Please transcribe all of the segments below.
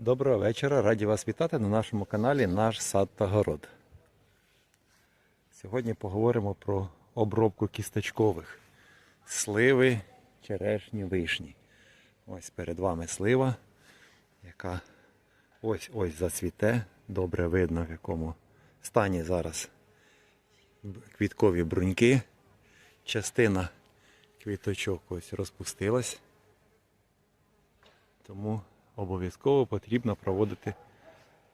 Доброго вечора, раді вас вітати на нашому каналі Наш сад та город. Сьогодні поговоримо про обробку кісточкових сливи, черешні, вишні. Ось перед вами слива, яка ось ось зацвіте. Добре видно, в якому стані зараз квіткові бруньки. Частина квіточок ось розпустилась. Тому обов'язково потрібно проводити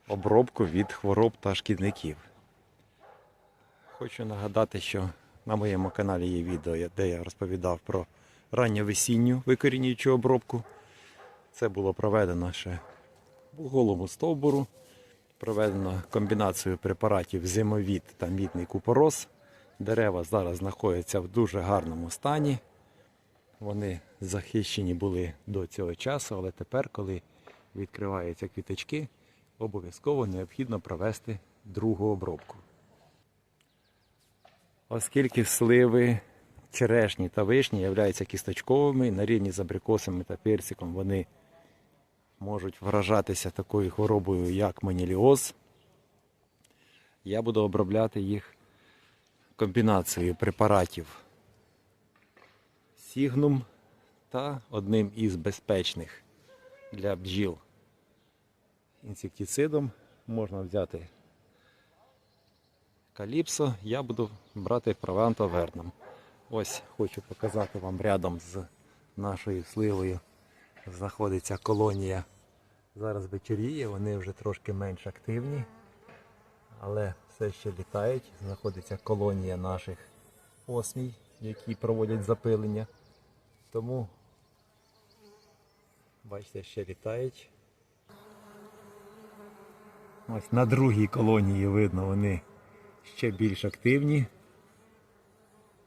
обробку від хвороб та шкідників. Хочу нагадати, що на моєму каналі є відео, де я розповідав про ранньовесінню викорінюючу обробку. Це було проведено ще в голому стовбуру. Проведено комбінацію препаратів зимовід та мідний купорос. Дерева зараз знаходяться в дуже гарному стані. Вони захищені були до цього часу, але тепер, коли відкриваються квіточки, обов'язково необхідно провести другу обробку. Оскільки сливи, черешні та вишні являються кісточковими, на рівні з абрикосами та персиком вони можуть вражатися такою хворобою, як маніліоз, я буду обробляти їх комбінацією препаратів Сігнум та одним із безпечних для бджіл інсектицидом можна взяти каліпсо, я буду брати Прованто Верном. Ось хочу показати вам рядом з нашою сливою знаходиться колонія. Зараз вечоріє, вони вже трошки менш активні, але все ще літають. Знаходиться колонія наших осмій, які проводять запилення. Тому, бачите, ще літають. Ось на другій колонії видно, вони ще більш активні.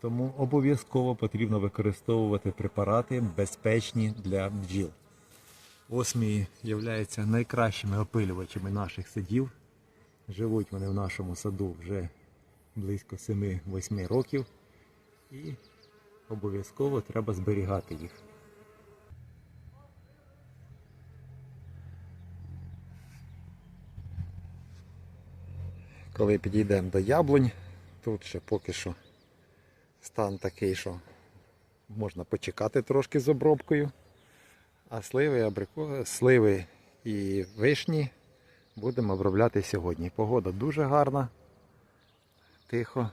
Тому обов'язково потрібно використовувати препарати безпечні для бджіл. Осмії являються найкращими опилювачами наших садів. Живуть вони в нашому саду вже близько 7-8 років. І обов'язково треба зберігати їх. Коли підійдемо до яблунь, тут ще поки що стан такий, що можна почекати трошки з обробкою. А сливи, абрико... сливи і вишні будемо обробляти сьогодні. Погода дуже гарна, тихо,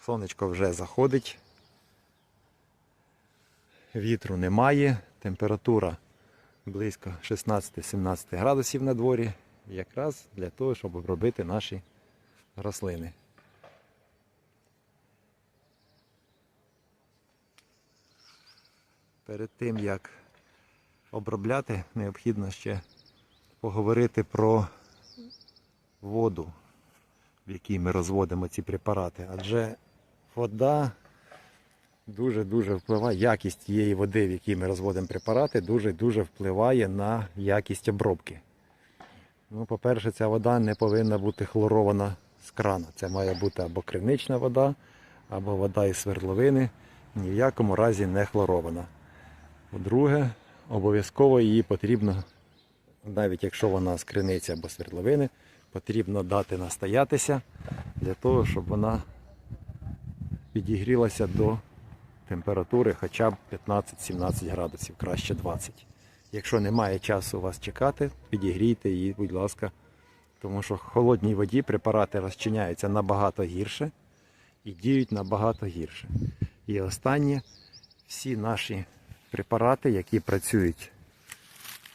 сонечко вже заходить, вітру немає, температура близько 16-17 градусів на дворі, якраз для того, щоб обробити наші рослини. Перед тим як обробляти, необхідно ще поговорити про воду, в якій ми розводимо ці препарати. Адже вода дуже-дуже впливає, якість тієї води, в якій ми розводимо препарати, дуже-дуже впливає на якість обробки. Ну, по-перше, ця вода не повинна бути хлорована з крана. Це має бути або кривнична вода, або вода із свердловини, ні в якому разі не хлорована. По-друге, обов'язково її потрібно, навіть якщо вона з криниці або свердловини, потрібно дати настоятися для того, щоб вона підігрілася до температури хоча б 15-17 градусів, краще 20. Якщо немає часу вас чекати, підігрійте її, будь ласка, тому що в холодній воді препарати розчиняються набагато гірше і діють набагато гірше. І останнє, всі наші препарати, які працюють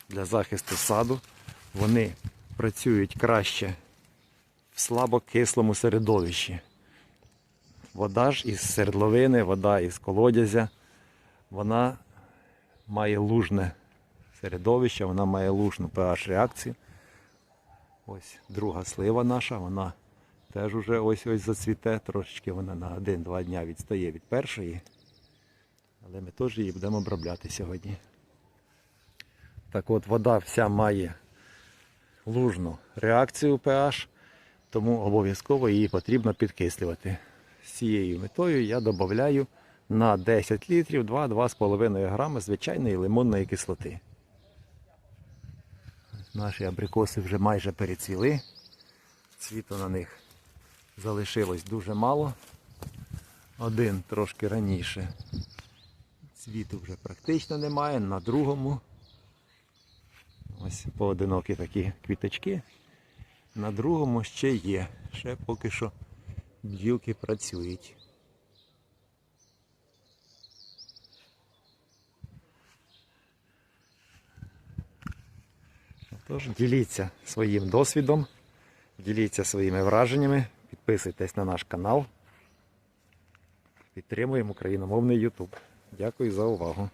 для захисту саду, вони працюють краще в слабокислому середовищі. Вода ж із свердловини, вода із колодязя, вона має лужне середовище, вона має лужну pH реакцію. Ось друга слива наша, вона теж уже ось ось зацвіте, трошечки вона на 1-2 дня відстає від першої. Але ми теж її будемо обробляти сьогодні. Так от вода вся має лужну реакцію pH, тому обов'язково її потрібно підкислювати. З цією метою я додаю на 10 літрів 2-2,5 грами звичайної лимонної кислоти. Наші абрикоси вже майже перецвіли. Цвіту на них залишилось дуже мало. Один трошки раніше. Цвіту вже практично немає. На другому ось поодинокі такі квіточки. На другому ще є. Ще поки що бджілки працюють. Тож діліться своїм досвідом, діліться своїми враженнями, підписуйтесь на наш канал. Підтримуємо україномовний YouTube. Дякую за увагу.